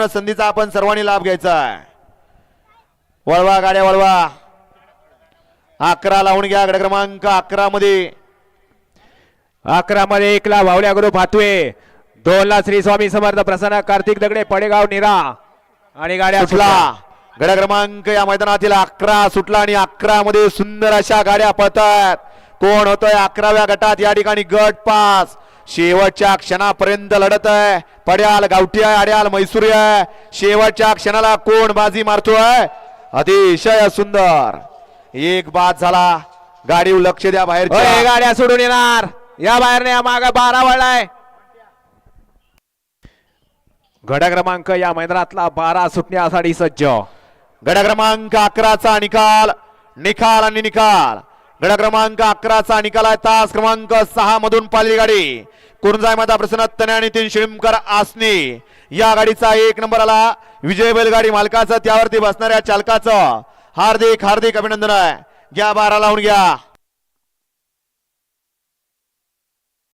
संधीचा आपण सर्वांनी लाभ घ्यायचा आहे. वळवा गाड्या वळवा. अकरा लावून घ्या गड क्रमांक अकरा मध्ये. अकरा मध्ये एकला भावल्या गुरु भातवे दोन ला श्री स्वामी समर्थ प्रसन्न कार्तिक दगडे पडेगाव निरा. आणि गाड्या सुटला. गड क्रमांक या मैदानातील अकरा सुटला आणि अकरा मध्ये सुंदर अशा गाड्या पळतात. कोण होतोय अकराव्या गटात? या ठिकाणी गट पास. शेवटच्या क्षणापर्यंत लढत आहे. पड्याल गावठी आहे अड्याल मैसूरी आहे. शेवटच्या क्षणाला कोण बाजी मारतोय? अतिशय सुंदर. एक बाद झाला. गाडी लक्ष द्या बाहेर गाड्या सोडून येणार. या बाहेरने मागा बारा वळलाय घड्या क्रमांक या मैदानातला बारा सुटण्यासाठी सज्ज. गड क्रमांक अकराचा निकाल. निकाल आणि निकाल. गड क्रमांक अकराचा निकाल आहे. तास क्रमांक सहा मधून पाहिली गाडी. कुरंजाय माता प्रसन्न तने आणि तीन शिळीमकर आसने. या गाडीचा एक नंबर आला. विजय बैलगाडी मालकाचं त्यावरती बसणाऱ्या चालकाचं. हार्दिक हार्दिक अभिनंदन आहे. घ्या बारा लावून घ्या.